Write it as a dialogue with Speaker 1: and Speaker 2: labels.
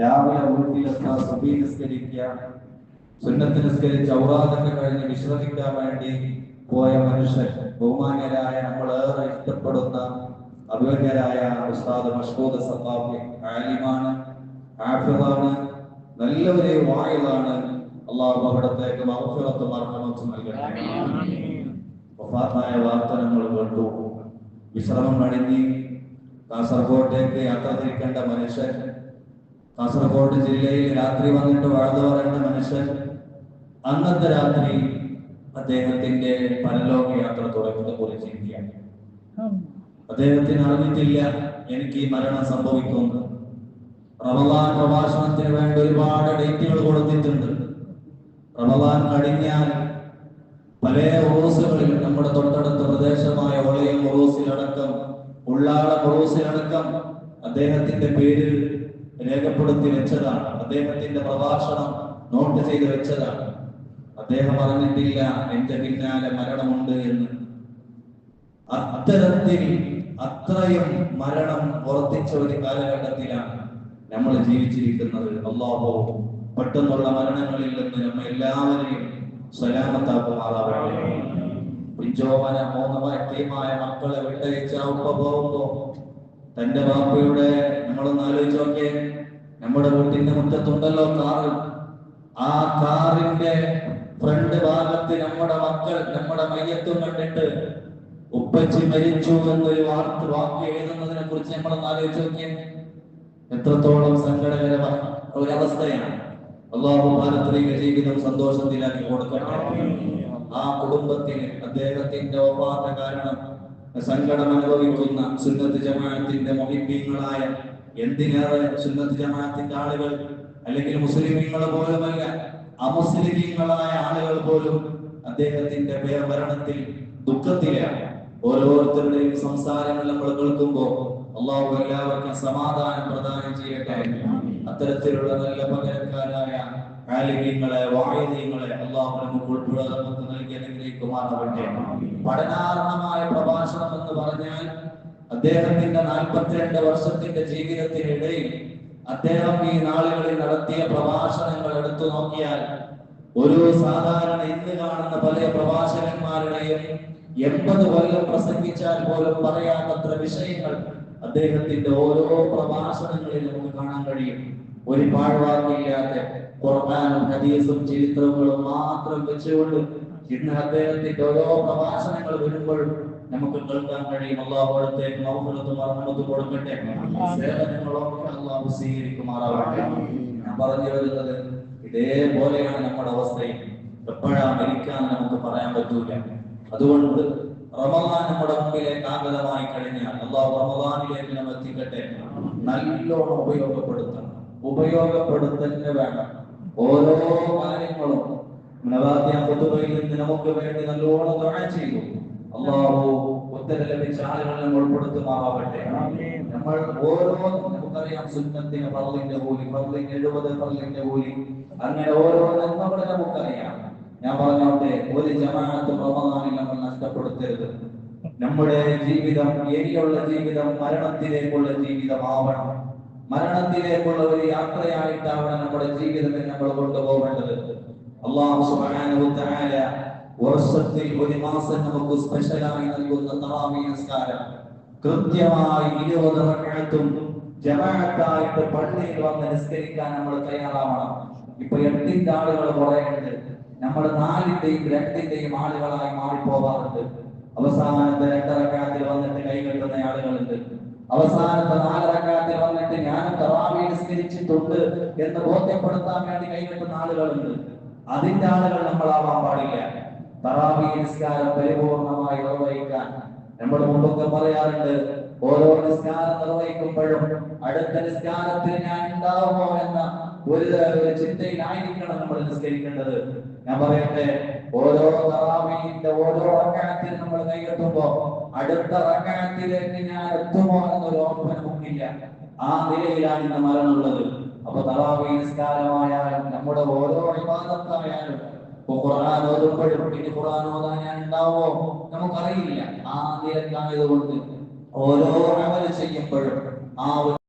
Speaker 1: രാവിലെ വീട്ടിലെത്താൻ സഭയിൽ നിസ്കരിക്കുക സുന്നത്ത് നിസ്കരിച്ച് ഔറാദൊക്കെ കഴിഞ്ഞ് വിശ്രമിക്കാൻ വേണ്ടി പോയ മനുഷ്യൻ ബഹുമാന്യരായ നമ്മൾ ഏറെ ഇഷ്ടപ്പെടുന്ന അഭിമന്യരായ ഉസ്താദ് മഷ്ഹൂദ് സഖാഫി ആലിമാണ് ആഫിളാണ് നല്ലവരെ വായിലാണ് അള്ളാഹു അവിടത്തേക്ക് മഹഫിറത്ത് അർഹമത്തും നൽകട്ടെ. വാർത്ത നമ്മൾ കണ്ടു വിശ്രമം കഴിഞ്ഞ് കാസർഗോട്ടേക്ക് യാത്ര തിരിക്കേണ്ട മനുഷ്യൻ കാസർഗോഡ് ജില്ലയിൽ രാത്രി വന്നിട്ട് വാഴ്ന്നു പറയുന്ന മനുഷ്യൻ അന്നത്തെ രാത്രി അദ്ദേഹത്തിന്റെ പരലോക യാത്ര തുടങ്ങുന്ന ചിന്തിക്കാം അദ്ദേഹത്തിന് അറിഞ്ഞിട്ടില്ല എനിക്ക് ഈ മരണം സംഭവിക്കുന്നു റമദാൻ പ്രഭാഷണത്തിന് വേണ്ടി ഒരുപാട് ഡേറ്റുകൾ കൊടുത്തിട്ടുണ്ട്. റമദാൻ കഴിഞ്ഞാൽ പല ഉറൂസുകളിൽ നമ്മുടെ തൊട്ടടുത്ത പ്രദേശമായ ഓളയം ഉറൂസിലടക്കം ഉള്ളാള ഉറൂസിലടക്കം അദ്ദേഹത്തിന്റെ പേരിൽ രേഖപ്പെടുത്തി വെച്ചതാണ്. അദ്ദേഹത്തിന്റെ പ്രഭാഷണം നോട്ട് ചെയ്ത് വെച്ചതാണ്. അദ്ദേഹം അറിഞ്ഞിട്ടില്ല എന്റെ പിന്നാലെ മരണമുണ്ട് എന്ന്. അത്തരത്തിൽ അത്രയും മരണം ഉറപ്പിച്ച ഒരു കാലഘട്ടത്തിലാണ് നമ്മൾ ജീവിച്ചിരിക്കുന്നത്. അള്ളാഹോ പെട്ടെന്നുള്ള മരണങ്ങളിൽ നിന്ന് നമ്മൾ എല്ലാവരെയും സ്വലാമത്താക്കുമാറാവട്ടെ പിഞ്ചോമന മൂന്ന് വ്യക്തിയുമായ മക്കളെ വിട്ടയച്ച ഉപ്പ പോകുമ്പോ തന്റെ ബാപ്പയുടെ നമ്മളൊന്ന് ആലോചിച്ച് നോക്കിയേ. നമ്മുടെ വീട്ടിന്റെ മുറ്റത്തുണ്ടല്ലോ കാറ്. ആ കാറിന്റെ ഫ്രണ്ട് ഭാഗത്ത് നമ്മുടെ മക്കൾ നമ്മുടെ മയ്യത്തും കണ്ടിട്ട് ഉപ്പച്ചി മരിച്ചു എന്നൊരു വാർത്ത വാക്ക് എഴുതുന്നതിനെ കുറിച്ച് നമ്മളൊന്ന് ആലോചിച്ച് നോക്കിയേ. എത്രത്തോളം സങ്കടകരമായ ഒരവസ്ഥയാണ്. അള്ളാഹു ജീവിതം സന്തോഷത്തിലാക്കി കൊടുക്കട്ടെ. ആ കുടുംബത്തിന് അദ്ദേഹത്തിന്റെ ഒപ്പാത്ത കാരണം സങ്കടം അനുഭവിക്കുന്ന സുന്നത്ത് ജമാഅത്തിന്റെ മൊഹിബീങ്ങളായ എന്തിനേറെ സുന്നത്ത് ജമാഅത്തിന്റെ ആളുകൾ അല്ലെങ്കിൽ മുസ്ലിമീങ്ങൾ പോലുമല്ല അമുസ്ലിമീങ്ങളായ ആളുകൾ പോലും അദ്ദേഹത്തിന്റെ പേർഭരണത്തിൽ ദുഃഖത്തിലാണ്. ഓരോരുത്തരുടെയും സംസാരങ്ങൾ നമ്മൾ കേൾക്കുമ്പോൾ അള്ളാഹു എല്ലാവർക്കും സമാധാനം പ്രദാനം ചെയ്യട്ടെ. അത്തരത്തിലുള്ള നല്ല പകരക്കാരായ ആലിമീങ്ങളെ വായുദീങ്ങളെ അള്ളാഹു നമുക്ക് ഉൾപ്പെടെ നമുക്ക് നൽകി അനുഗ്രഹിക്കുമാറാവട്ടെ. പഠനാർഹമായ പ്രഭാഷണം എന്ന് പറഞ്ഞാൽ അദ്ദേഹത്തിന്റെ നാൽപ്പത്തിരണ്ട് വർഷത്തിന്റെ ജീവിതത്തിനിടയിൽ അദ്ദേഹം ഈ നാളുകളിൽ നടത്തിയ പ്രഭാഷണങ്ങൾ എടുത്തു നോക്കിയാൽ ഒരു സാധാരണ ഇന്ന് കാണുന്ന പല പ്രഭാഷകന്മാരുടെയും എൺപത് കൊല്ലം പ്രസംഗിച്ചാൽ പോലും പറയാത്തത്ര വിഷയങ്ങൾ അദ്ദേഹത്തിന്റെ ഓരോ പ്രഭാഷണങ്ങളിൽ നമുക്ക് കാണാൻ കഴിയും. ഒരു പാഴ്വാക്കില്ലാതെ ഖുർആാനും ഹദീസും ചരിത്രങ്ങളും മാത്രം വെച്ചുകൊണ്ട് ഇന്ന് അദ്ദേഹത്തിന്റെ ഓരോ പ്രഭാഷണങ്ങൾ വരുമ്പോഴും നമുക്ക് കേൾക്കാൻ കഴിയും. അള്ളാഹു അടുത്തേക്ക് മൗഫലത്തും കൊടുക്കട്ടെ. സേവനങ്ങളൊക്കെ അള്ളാഹു സ്വീകരിക്കുമാറാവട്ടെ. ഞാൻ പറഞ്ഞു വരുന്നത് ഇതേപോലെയാണ് നമ്മുടെ അവസ്ഥയും. എപ്പോഴാ മരിക്കാൻ നമുക്ക് പറയാൻ പറ്റൂല. അതുകൊണ്ട് റമദാൻ മുടക്കിലെ ആഗതമായി കഴിഞ്ഞാൽ അള്ളാഹു റമദാനിലേക്ക് നമ്മൾ എത്തിക്കട്ടെ. നല്ലോണം ഉപയോഗപ്പെടുത്തണം. ഉപയോഗപ്പെടുത്തന്നെ വേണം. ഓരോ കാര്യങ്ങളും നവാദ്യ പൊതുവയിൽ നിന്ന് നമുക്ക് വേണ്ടി നല്ലോണം തുണ ചെയ്തു. അള്ളാഹു ഉത്തരം ലഭിച്ച ആളുകളെ നമ്മൾ ഉൾപ്പെടുത്തുമാറാവട്ടെ. നമ്മൾ ഓരോ നമുക്കറിയാം സുന്നത്തിന് പള്ളിന്റെ കൂലി ഫർളിന് എഴുപത് പള്ളിന്റെ കൂലി. അങ്ങനെ ഓരോ നന്മകളെ നമുക്കറിയാം. ഞാൻ പറഞ്ഞോട്ടെ ഒരു ജമാഅത്ത് റമദാനിൽ നമ്മൾ നഷ്ടപ്പെടുത്തരുത്. നമ്മുടെ ജീവിതം ഇനിയുള്ള ജീവിതം മരണത്തിലേക്കുള്ള ജീവിതമാവണം. മരണത്തിലേക്കുള്ള ഒരു യാത്രയായിട്ടാവണം നമ്മുടെ ജീവിതത്തെ നമ്മൾ കൊണ്ടുപോകേണ്ടത്. അള്ളാഹു സുബ്ഹാനഹു തആല വർഷത്തിൽ ഒരു മാസം നമുക്ക് സ്പെഷ്യലായി നൽകുന്ന തറാവീഹ് നിസ്കാരം. കൃത്യമായി ഇരുപത് റക്അത്തും ജമാഅത്തായിട്ട് പള്ളിയിൽ വന്ന് നിസ്കരിക്കാൻ നമ്മൾ തയ്യാറാവണം. ഇപ്പൊ എട്ടിന്റെ ആളുകൾ കുറയുന്നുണ്ട് നമ്മൾ നാലിന്റെയും രണ്ടിന്റെയും ആളുകളായി മാറിപ്പോവാറുണ്ട്. അവസാനത്തെ രണ്ടറക്കാത്തിൽ വന്നിട്ട് കൈകെട്ടുന്ന ആളുകളുണ്ട്. അവസാനത്തെ നാലറക്കാത്തിൽ വന്നിട്ട് ഞാൻ തറാവി നിസ്കരിച്ചിട്ടുണ്ട് എന്ന് ബോധ്യപ്പെടുത്താൻ വേണ്ടി കൈകെട്ടുന്ന ആളുകളുണ്ട്. അതിന്റെ ആളുകൾ നമ്മളാവാൻ പാടില്ല. തറാവി നിസ്കാരം പരിപൂർണമായി നിർവഹിക്കാൻ നമ്മൾ മുമ്പൊക്കെ പറയാറുണ്ട് ഓരോ നിസ്കാരം നിർവഹിക്കുമ്പോഴും അടുത്ത നിസ്കാരത്തിൽ ഞാൻ ഉണ്ടാവുമോ എന്ന ഒരു ചിന്തയിലായിരിക്കണം നമ്മൾ നിസ്കരിക്കേണ്ടത്. ഞാൻ പറയട്ടെ ഓരോ തറാവീന്റെ ഓരോ റക്കാത്തിൽ നമ്മൾ കൈകെത്തുമ്പോ അടുത്ത റക്കാത്തിലേക്ക് ഞാൻ എത്തുമോ എന്നൊരു ഓർമ്മ നമുക്കില്ല ആ നിലയിലാണ് ഇന്ന് മരണമുള്ളത്. അപ്പൊ തറാവീ നിസ്കാരമായാലും നമ്മുടെ ഓരോ വിവാദത്തായാലും ഖുർആൻ ഓതുമ്പോഴും ഇനി ഖുർആൻ ഓതാൻ ഞാൻ ഉണ്ടാവോ നമുക്കറിയില്ല. ആ നിലക്കായതുകൊണ്ട് ഓരോ അമൽ ചെയ്യുമ്പോഴും ആ